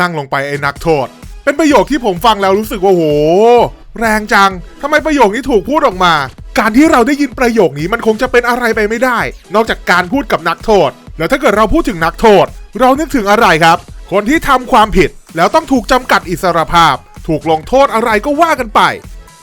นั่งลงไปไอ้นักโทษ เป็นประโยคที่ผมฟังแล้วรู้สึกว่าโห แรงจังทำไมประโยคนี้ถูกพูดออกมา การที่เราได้ยินประโยคนี้มันคงจะเป็นอะไรไปไม่ได้ นอกจากการพูดกับนักโทษ แล้วถ้าเกิดเราพูดถึงนักโทษ เรานึกถึงอะไรครับ คนที่ทำความผิดแล้วต้องถูกจำกัดอิสรภาพ ถูกลงโทษอะไรก็ว่ากันไป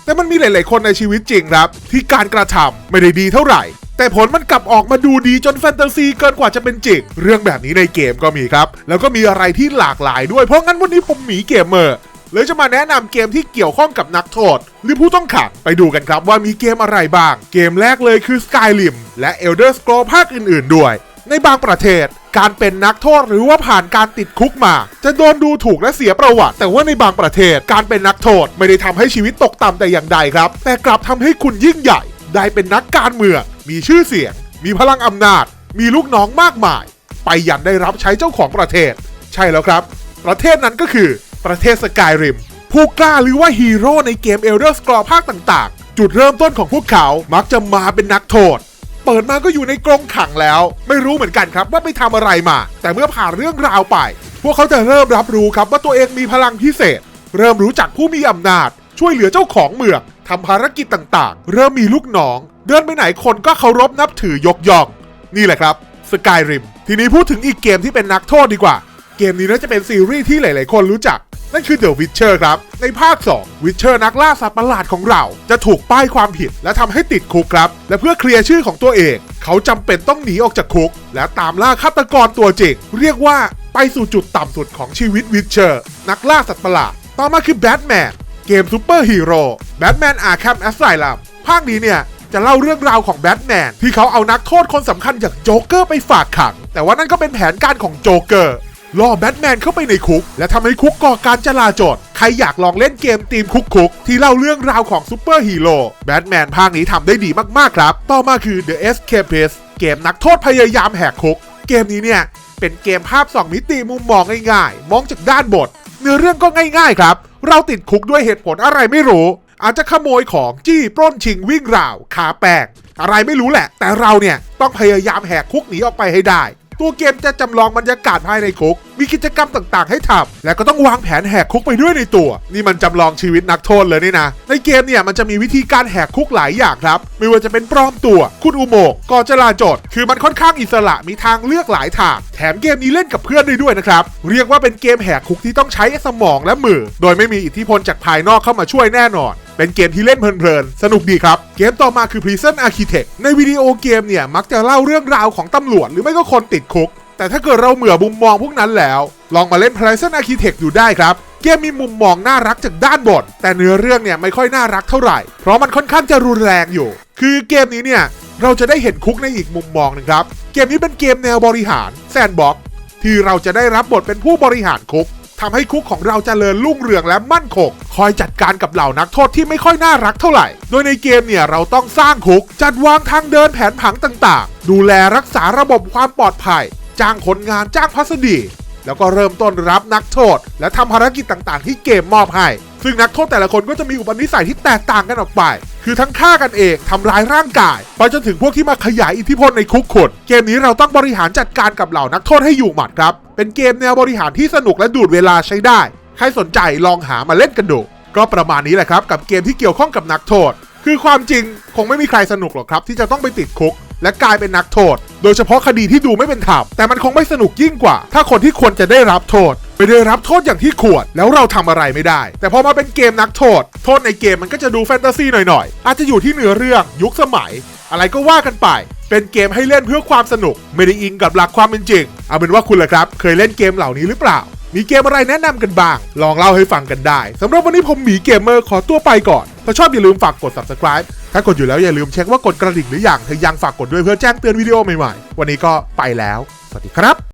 แต่มันมีหลาย ๆ คนในชีวิตจริงครับ ที่การกระทำไม่ได้ดีเท่าไหร่ แต่ผลมันกลับออกมาดูดีจนแฟนตาซีเกินกว่าจะเป็นจริงเรื่องแบบนี้ในเกมก็มีครับ แล้วก็มีอะไรที่หลากหลายด้วยเพราะงั้นวันนี้ผมหมีเกมเมอร์เลยจะมาแนะนำเกมที่เกี่ยวข้องกับนักโทษ หรือผู้ต้องขังไปดูกันครับว่ามีเกมอะไรบ้าง เกมแรกเลยคือ Skyrim และ Elder Scrolls ภาคอื่น ๆ ด้วย ในบางประเทศ การเป็นนักโทษหรือว่าผ่านการติดคุกมา จะโดนดูถูกและเสียประวัติ แต่ว่าในบางประเทศการเป็นนักโทษไม่ได้ทำให้ชีวิตตกต่ำแต่อย่างใดครับ แต่กลับทำให้คุณยิ่งใหญ่ ได้เป็นนักการเมือง มีชื่อเสียง มีพลังอำนาจ มีลูกน้องมากมาย ไปยันได้รับใช้เจ้าของประเทศ ใช่แล้วครับ ประเทศนั้นก็คือประเทศสกายริม ผู้กล้าหรือว่าฮีโร่ในเกม Elder Scrolls ภาคต่างๆ จุดเริ่มต้นของพวกเขามักจะมาเป็นนักโทษ เปิดมาก็อยู่ในกรงขังแล้ว ไม่รู้เหมือนกันครับว่าไปทำอะไรมา แต่เมื่อผ่านเรื่องราวไป พวกเขาจะเริ่มรับรู้ครับว่าตัวเองมีพลังพิเศษ เริ่มรู้จักผู้มีอำนาจ ช่วยเหลือเจ้าของเมืองทำภารกิจต่างๆ เริ่มมีลูกน้อง เดินไปไหนคนก็เคารพนับถือยกย่องนี่แหละครับสกายริมทีนี้พูดถึงอีกเกมที่เป็นนักโทษดีกว่า เกมนี้น่าจะเป็นซีรีส์ที่หลาย ๆ คนรู้จัก นั่นคือ The Witcher ครับ ในภาค 2 Witcher นักล่าสัตว์ประหลาดของเรา จะถูกป้ายความผิด และทำให้ติดคุกครับ และเพื่อเคลียร์ชื่อของตัวเอง เขาจำเป็นต้องหนีออกจากคุก และตามล่าฆาตกรตัวจริง เรียกว่าไปสู่จุดต่ำสุดของชีวิต Witcher นักล่าสัตว์ประหลาด ต่อมาคือ Batman เกมซูเปอร์ฮีโร่ Batman Arkham Asylum ภาคนี้เนี่ย จะเล่าเรื่องราวของแบทแมนที่เขาเอานักโทษคนสำคัญอย่างโจ๊กเกอร์ไปฝากขัง แต่ว่านั่นก็เป็นแผนการของโจ๊กเกอร์ล่อแบทแมนเข้าไปในคุก และทำให้คุกก่อการจลาจลใครอยากลองเล่นเกมทีมคุกคุกๆที่เล่าเรื่องราวของซูเปอร์ฮีโร่แบทแมนภาคนี้ทำได้ดีมากๆครับ ต่อมาคือ The Escapist เกมนักโทษพยายามแหกคุก เกมนี้เนี่ยเป็นเกมภาพ 2 มิติมุมมองง่ายๆ มองจากด้านบนเนื้อเรื่องก็ง่ายๆครับ เราติดคุกด้วยเหตุผลอะไรไม่รู้ อาจจะขโมยของจี้ปล้นชิงวิ่งราวคาแป้งอะไรไม่รู้แหละ แต่เราเนี่ยต้องพยายามแหกคุกหนีออกไปให้ได้ ตัวเกมจะจำลองบรรยากาศภายในคุก มีกิจกรรมต่างๆ ให้ทำและก็ต้องวางแผนแหกคุกไปด้วยในตัว นี่มันจำลองชีวิตนักโทษเลยนี่นะ ในเกมเนี่ยมันจะมีวิธีการแหกคุกหลายอย่างครับ ไม่ว่าจะเป็นปลอมตัว คุณอุโมงก่อจลาจลคือมันค่อนข้างอิสระมีทางเลือกหลายทางแถมเกมนี้เล่นกับเพื่อนได้ด้วยนะครับ เรียกว่าเป็นเกมแหกคุกที่ต้องใช้สมองและมือ โดยไม่มีอิทธิพลจากภายนอกเข้ามาช่วยแน่นอนเป็นเกมที่เล่นเพลินๆ สนุกดีครับ เกมต่อมาคือ Prison Architect ในวิดีโอเกมเนี่ย มักจะเล่าเรื่องราวของตำรวจหรือไม่ก็คนติดคุก แต่ถ้าเกิดเราเหมื่อมุมมองพวกนั้นแล้ว ลองมาเล่น Prison Architect อยู่ได้ครับ เกมมีมุมมองน่ารักจากด้านบนแต่เนื้อเรื่องเนี่ยไม่ค่อยน่ารักเท่าไหร่ เพราะมันค่อนข้างจะรุนแรงอยู่ คือเกมนี้เนี่ยเราจะได้เห็นคุกในอีกมุมมองหนึงครับ เกมนี้เป็นเกมแนวบริหารแซนบ็อกที่เราจะได้รับบทเป็นผู้บริหารคุก ทำให้คุกของเราจเจริญรุ่งเรืองและมั่นคงคอยจัดการกับเหล่านักโทษที่ไม่ค่อยน่ารักเท่าไหร่ โดยในเกมเนี่ยเราต้องสร้างคุก จัดวางทางเดินแผนผังต่างๆ ดูแลรักษาระบบความปลอดภัย จ้างคนงานจ้างพัสดีแล้วก็เริ่มต้นรับนักโทษ และทำภารกิจต่างๆ ที่เกมมอบให้ ซึ่งนักโทษแต่ละคนก็จะมีอุปนิสัยที่แตกต่างกันออกไป คือทั้งฆ่ากันเองทำร้ายร่างกาย ไปจนถึงพวกที่มาขยายอิทธิพลในคุกคนเกมนี้เราต้องบริหารจัดการกับเหล่านักโทษให้อยู่หมัดครับ เป็นเกมแนวบริหารที่สนุกและดูดเวลาใช้ได้ ใครสนใจลองหามาเล่นกันดู ก็ประมาณนี้แหละครับกับเกมที่เกี่ยวข้องกับนักโทษ คือความจริงคงไม่มีใครสนุกหรอกครับที่จะต้องไปติดคุกและกลายเป็นนักโทษ โดยเฉพาะคดีที่ดูไม่เป็นธรรม แต่มันคงไม่สนุกยิ่งกว่า ถ้าคนที่ควรจะได้รับโทษ ไม่ได้รับโทษอย่างที่ควรแล้วเราทำอะไรไม่ได้ แต่พอมาเป็นเกมนักโทษ โทษในเกมมันก็จะดูแฟนตาซีหน่อยๆ อาจจะอยู่ที่เนื้อเรื่องยุคสมัย อะไรก็ว่ากันไป เป็นเกมให้เล่นเพื่อความสนุก ไม่ได้อิงกับหลักความเป็นจริง เอาเป็นว่าคุณล่ะครับ เคยเล่นเกมเหล่านี้หรือเปล่า มีเกมอะไรแนะนำกันบ้าง ลองเล่าให้ฟังกันได้สำหรับวันนี้ผมหมีเกมเมอร์ขอตัวไปก่อนถ้าชอบอย่าลืมฝากกด subscribe ถ้ากดอยู่แล้วอย่าลืมเช็คว่ากดกระดิ่งหรือยังถ้ายังฝากกดด้วยเพื่อแจ้งเตือนวิดีโอใหม่ๆ วันนี้ก็ไปแล้ว สวัสดีครับ